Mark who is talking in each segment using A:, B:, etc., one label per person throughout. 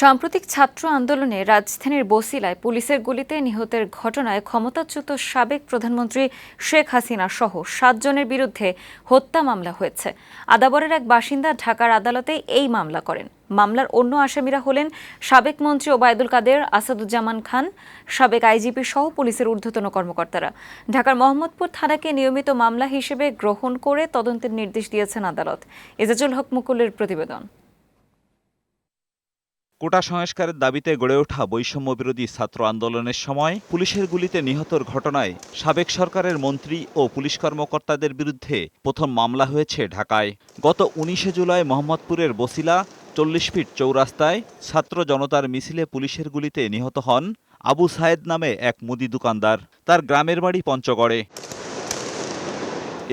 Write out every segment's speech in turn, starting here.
A: সাম্প্রতিক ছাত্র আন্দোলনে রাজধানীর বসিলায় পুলিশের গুলিতে নিহতের ঘটনায় ক্ষমতাচ্যুত সাবেক প্রধানমন্ত্রী শেখ হাসিনা সহ সাতজনের বিরুদ্ধে হত্যা মামলা হয়েছে। আদাবরের এক বাসিন্দা ঢাকার আদালতে এই মামলা করেন। মামলার অন্য আসামিরা হলেন সাবেক মন্ত্রী ওবায়দুল কাদের, আসাদুজ্জামান খান, সাবেক আইজিপি সহ পুলিশের ঊর্ধ্বতন কর্মকর্তারা। ঢাকার মোহাম্মদপুর থানাকে নিয়মিত মামলা হিসেবে গ্রহণ করে তদন্তের নির্দেশ দিয়েছেন আদালত। এজাজুল হক মুকুলের প্রতিবেদন।
B: কোটা সংস্কারের দাবিতে গড়ে ওঠা বৈষম্য বিরোধী ছাত্র আন্দোলনের সময় পুলিশের গুলিতে নিহতর ঘটনায় সাবেক সরকারের মন্ত্রী ও পুলিশ কর্মকর্তাদের বিরুদ্ধে প্রথম মামলা হয়েছে ঢাকায়। গত উনিশে জুলাই মোহাম্মদপুরের বসিলা, চল্লিশ ফিট চৌরাস্তায় ছাত্র জনতার মিছিলে পুলিশের গুলিতে নিহত হন আবু সায়েদ নামে এক মুদি দোকানদার। তার গ্রামের বাড়ি পঞ্চগড়ে।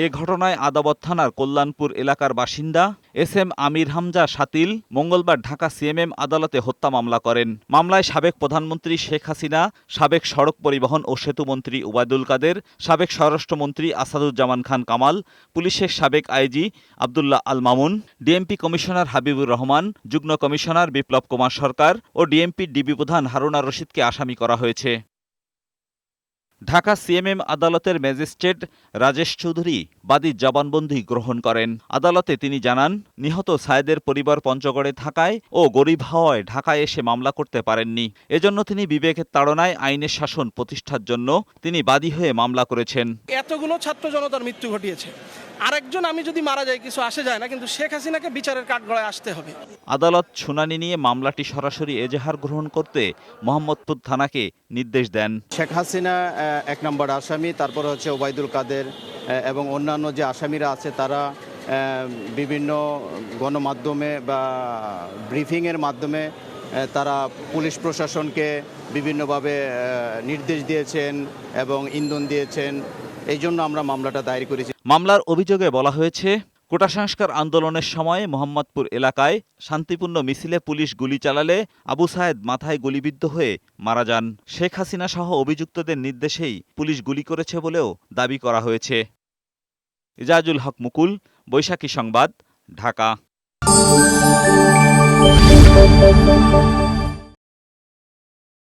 B: এ ঘটনায় আদাবত থানার কল্যাণপুর এলাকার বাসিন্দা এস এম আমির হামজা সাতিল মঙ্গলবার ঢাকা সিএমএম আদালতে হত্যা মামলা করেন। মামলায় সাবেক প্রধানমন্ত্রী শেখ হাসিনা, সাবেক সড়ক পরিবহন ও সেতুমন্ত্রী ওবায়দুল কাদের, সাবেক স্বরাষ্ট্রমন্ত্রী আসাদুজ্জামান খান কামাল, পুলিশের সাবেক IG Abdullah Al Mamun, DMP commissioner Habibur Rahman, যুগ্ম কমিশনার বিপ্লব কুমার সরকার ও ডিএমপি ডিবি প্রধান হারুনা রশিদকে আসামি করা হয়েছে। ঢাকা সিএমএম আদালতের ম্যাজিস্ট্রেট রাজেশ চৌধুরী বাদীর জবানবন্দি গ্রহণ করেন। আদালতে তিনি জানান, নিহত সায়েদের পরিবার পঞ্চগড়ে থাকায় ও গরিব হওয়ায় ঢাকায় এসে মামলা করতে পারেননি। এজন্য তিনি বিবেকের তাড়নায় আইনের শাসন প্রতিষ্ঠার জন্য তিনি বাদী হয়ে মামলা করেছেন।
C: এতগুলো ছাত্র জনতার মৃত্যু ঘটিয়েছে। আরেকজন আমি যদি মারা যাই কিছু আসে যায় না কিন্তু শেখ হাসিনাকে বিচারের কাঠগড়ায় আসতে হবে।
B: আদালত শুনানি নিয়ে মামলাটি সরাসরি এজাহার গ্রহণ করতে মোহাম্মদপুর থানাকে নির্দেশ দেন।
D: শেখ হাসিনা এক নম্বর আসামি তারপর হচ্ছে ওবায়দুল কাদের এবং অন্যান্য যে আসামিরা আছে তারা বিভিন্ন গণমাধ্যমে বা ব্রিফিংয়ের মাধ্যমে তারা পুলিশ প্রশাসনকে বিভিন্নভাবে নির্দেশ দিয়েছেন এবং ইন্ধন দিয়েছেন। এই জন্য আমরা মামলাটা দায়ের করেছি।
B: মামলার অভিযোগে বলা হয়েছে, কোটা সংস্কার আন্দোলনের সময় মোহাম্মদপুর এলাকায় শান্তিপূর্ণ মিছিলে পুলিশ গুলি চালালে আবু সায়েদ মাথায় গুলিবিদ্ধ হয়ে মারা যান। শেখ হাসিনা সহ অভিযুক্তদের নির্দেশেই পুলিশ গুলি করেছে বলেও দাবি করা হয়েছে। ইজাজুল হক মুকুল, বৈশাখী সংবাদ, ঢাকা।